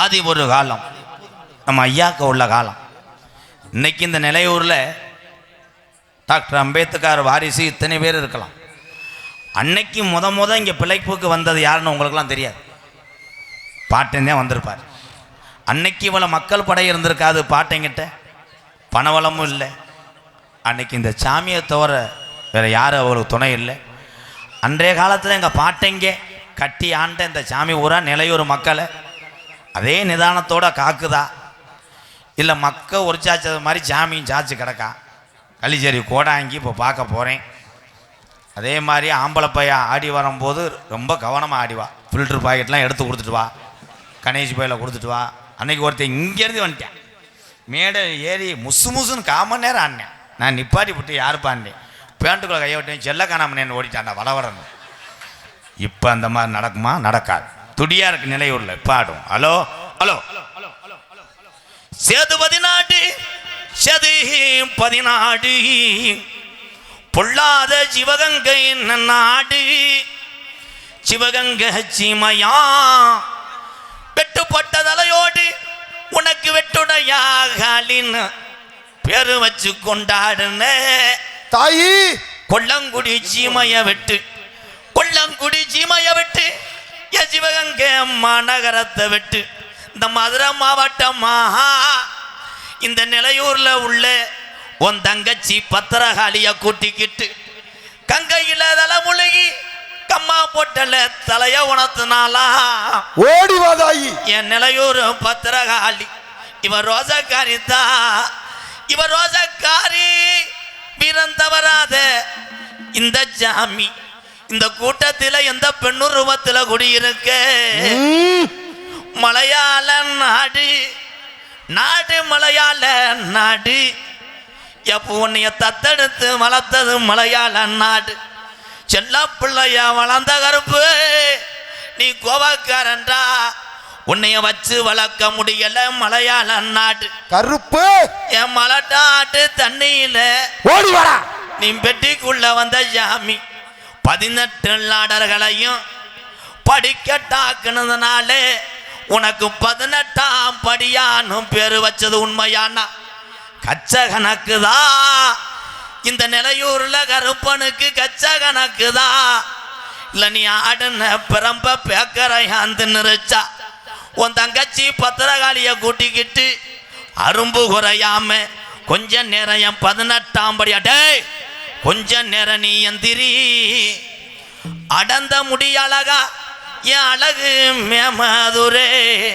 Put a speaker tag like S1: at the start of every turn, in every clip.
S1: ஆதி ஒரு காலம் நம்ம ஐயாக்கு உள்ள காலம். இன்னைக்கு இந்த நிலையூரில் டாக்டர் அம்பேத்கர் வாரிசு இத்தனை பேர் இருக்கலாம். அன்னைக்கு முத முத இங்கே பிழைப்புக்கு வந்தது யாருன்னு உங்களுக்குலாம் தெரியாது. பாட்டன் தான் வந்திருப்பார். அன்னைக்கு இவ்வளோ மக்கள் படை இருந்திருக்காது பாட்டைங்கிட்ட. பணவளமும் இல்லை. அன்னைக்கு இந்த சாமியை தவிர வேற யாரும் அவளுக்கு துணை இல்லை. அன்றைய காலத்தில் எங்கள் பாட்டைங்க கட்டி ஆண்ட இந்த சாமி ஊரா நிலையூர் மக்களை அதே நிதானத்தோட காக்குதா? இல்லை மக்க உரிச்சாச்சது மாதிரி சாமியும் சாச்சு கிடக்கா? களிச்சேரி கோடாங்கி இப்போ பார்க்க போகிறேன் அதே மாதிரி ஆம்பளை பையன் ஆடி வரும்போது ரொம்ப கவனமாக ஆடிவா. ஃபில்டர் பாக்கெட்லாம் எடுத்து கொடுத்துட்டு வா. கணேஷ் பையில் கொடுத்துட்டு வா. அன்னைக்கு ஒருத்தன் இங்கேருந்து வந்துட்டேன். மேடை ஏறி முசு முசுன்னு காமன் நேரம் ஆடினேன். நான் நிப்பாட்டி விட்டு யார் பாண்டேன் பேண்ட்டுக்குள்ள கையை விட்டேன். செல்ல காணாமனேன்னு ஓடிட்டான்டா வளவரன்னு. இப்போ அந்த மாதிரி நடக்குமா? நடக்காது. துடியா இருக்கு நிலையூரில் இப்போ ஆடும் ஹலோ? ஹலோ? சேது பதினாடு சது பதினாடு. பொல்லாத சிவகங்கை நாடு. சிவகங்கை சீமையா. வெட்டுப்பட்ட தலையோடு உனக்கு வெட்டுடையாகாலின் பேரு வச்சு கொண்டாடுன.
S2: தாயி!
S1: கொல்லங்குடி சீமைய விட்டு. கொல்லங்குடி சீமைய விட்டு. என் சிவகங்கை மாநகரத்தை விட்டு இந்த மதுரை மாவட்டமா? இந்த நிலையூர்ல உள்ள உன் தங்கச்சி பத்திரகாளிய கூட்டிக்கிட்டு கங்கையில தலைமுழுகி கம்மா போட்டல தலைய உணர்த்தினாலா
S2: ஓடி வா தாயி.
S1: என் நிலையூர் பத்திரகாளி இவ ரோசக்காரி தான் இவ ரோசக்காரி வீரம் தவறாத இந்த ஜாமி. இந்த கூட்டத்தில் எந்த பெண்ணுருவத்தில் குடியிருக்க?
S2: ம்,
S1: மலையாள நாடு நாடு மலையாள நாடு. எப்போ உன்னைய தத்தெடுத்து வளர்த்தது மலையாள நாடு. செல்ல பிள்ளையா வளர்ந்த கருப்பு நீ கோவக்காரன்டா. உன்னைய வச்சு வளர்க்க முடியல மலையாள நாடு.
S2: கருப்பு.
S1: என் மலட்டாட்டு தண்ணியில
S2: ஓடி வாடா.
S1: நீ பெட்டிக்குள்ள வந்த ஜாமி பதினெட்டு நாடர்களையும் படிக்கட்டாக்குனதுனாலே உனக்கு பதினெட்டாம் படியானும் பேர் வச்சது உண்மையானா? கச்ச கணக்குதா இந்த நிலையூர்ல கருப்பனுக்கு கச்ச கணக்குதா இல்ல நீ ஆடுன பிரம்ப பேக்கரையாந்து நிறுச்சா? உன் தங்கச்சி பத்திரகாளிய கூட்டிக்கிட்டு அரும்பு குறையாம கொஞ்ச நேரம் என் பதினெட்டாம் படியா? டேய் கொஞ்ச நேரம் நீ எந்திரி. அடந்த முடி அழகா என் அழகு மேமதுரே.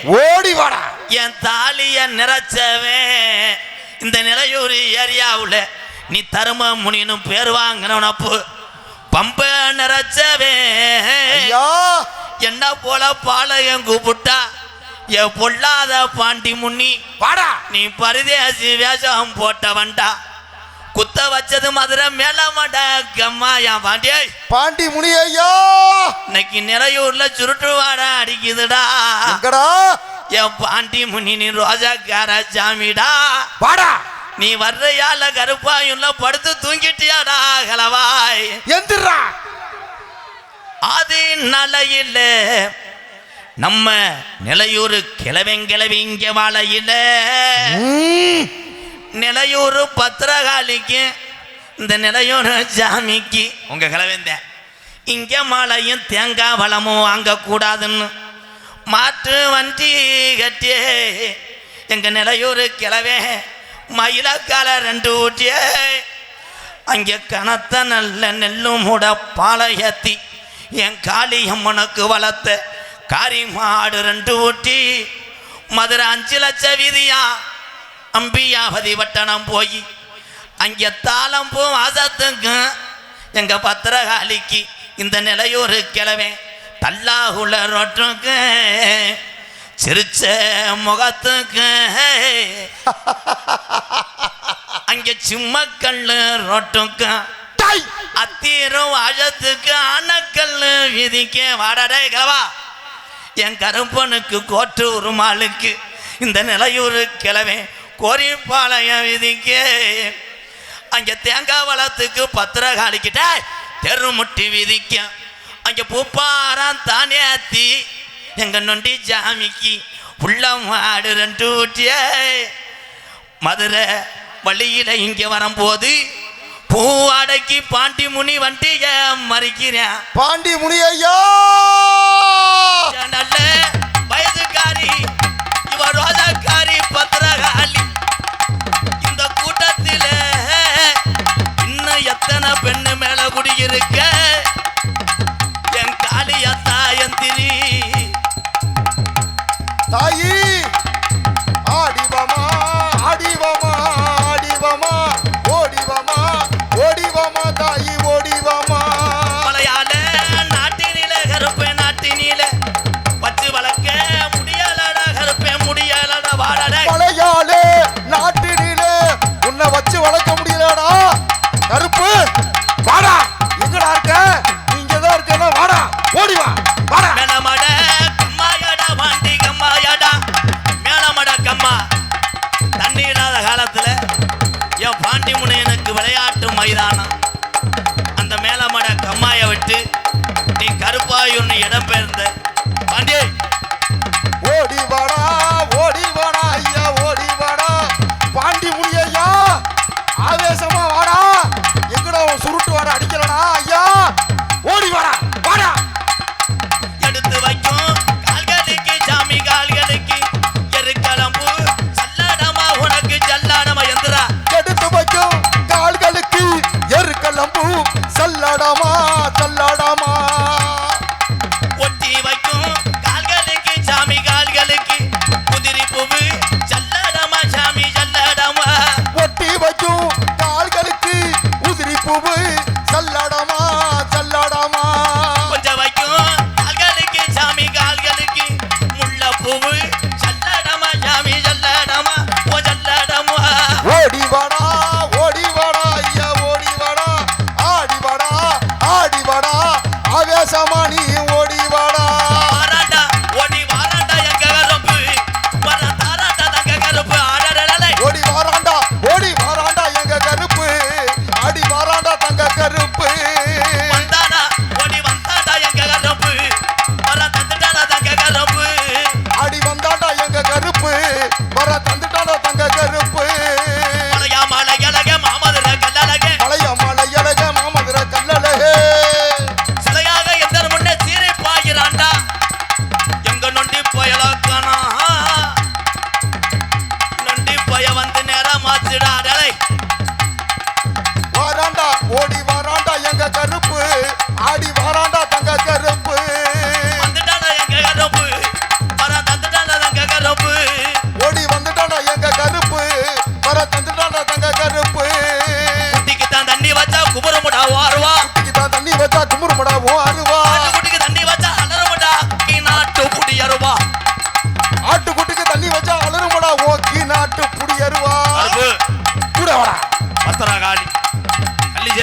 S2: ஓடி வாடா.
S1: என் தாலிய நிறைச்சவன் இந்த நிலையூர் ஏரியாவில் நீ தரும முனினும் பேர் வாங்கினப்போ பம்ப நிறைச்சவன்
S2: ஐயா.
S1: என்ன போல பாளையம் கூப்பிட்டா? என் பொல்லாத பாண்டி முன்னி
S2: வாடா.
S1: நீ பரதேசி வேஷம் போட்டவன்டா. குத்த வச்சது மதுரை மேலமாடா கம்மா என் பாண்டியே
S2: பாண்டி முனி ஐயா
S1: இன்னைக்கு நிறையூர்ல சுருட்டு வாடா அடிக்குதுடா.
S2: எங்கடா?
S1: என் பாண்டி முனி நீ ரோஜாக்கார சாமிடா.
S2: வாடா!
S1: நீ வர்றையால கருப்பாயுள்ள படுத்து தூங்கிட்டியாடா கலவாய்.
S2: எந்திரா!
S1: அது நலையில நம்ம நிலையூர் கிளவெங்கிளவிங்க வாழையில. நிலையூர் பத்திரகாளிக்கு இந்த நிலையூர் ஜாமிக்கு உங்க கிளவந்த இங்க மழையும் தேங்காய் வளமும் வாங்கக்கூடாதுன்னு. மாற்று வண்டி கட்டி எங்க நிலையூர் கிளவே மயிலக்கால ரெண்டு ஊட்டியே. அங்கே கனத்த நல்ல நெல்லும் முட பாளையத்தி என் காளியம்மனுக்கு வளர்த்த காரி மாடு ரெண்டு ஊட்டி. மதுரை அஞ்சு லட்ச வீதியா அம்பியாபதி வட்டணம் போய் அங்கே தாளம் பூ வாசத்துக்கு எங்க பத்திரகாளிக்கு இந்த நிலையூர் கிழவே தல்லாகுள்ள ரொட்டுக்கு சிரிச்ச முகத்துக்கு. அங்கே சிம்மக்கல்லு ரொட்டுக்கு அத்தீரும் அழத்துக்கு அணக்கல்லு விதிக்க வாடடே கலவா என் கருப்பனுக்கு கோட்டு உருமாளுக்கு இந்த நிலையூர் கிழவே கோரிப்பாளைய விதிக்கு. அங்கே தேங்காய் வளத்துக்கு பத்ரகாளிக்கிட்டா தெரு முட்டி விதிக்க. அங்கே பூப்பாராம் தானே ஆத்தி எங்கள் நொண்டி ஜாமிக்கு உள்ளம் மாடு ரெண்டு ஊட்டிய மதுரை வழியில் இங்கே வரும்போது பூ அடக்கி பாண்டி முனி வண்டி மறிக்கிறேன்.
S2: பாண்டி முனி ஐயா!
S1: நல்ல வயதுக்காரி இவ ரோஜாக்கு பெண்ணு மேல குடி குடியிருக்க? வேணாமாட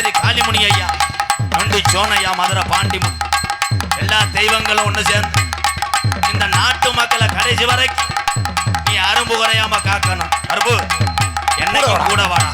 S1: காவேரி காளிமுனி ஐயா நொண்டி சோனையா மதுரை பாண்டிமன் எல்லா தெய்வங்களும் ஒன்று சேர்ந்து இந்த நாட்டு மக்களை கடைசி வரைக்கும் நீ அரும்பு குறையாம காக்கணும். அரும்பு என்னைக்கு கூட வாடா.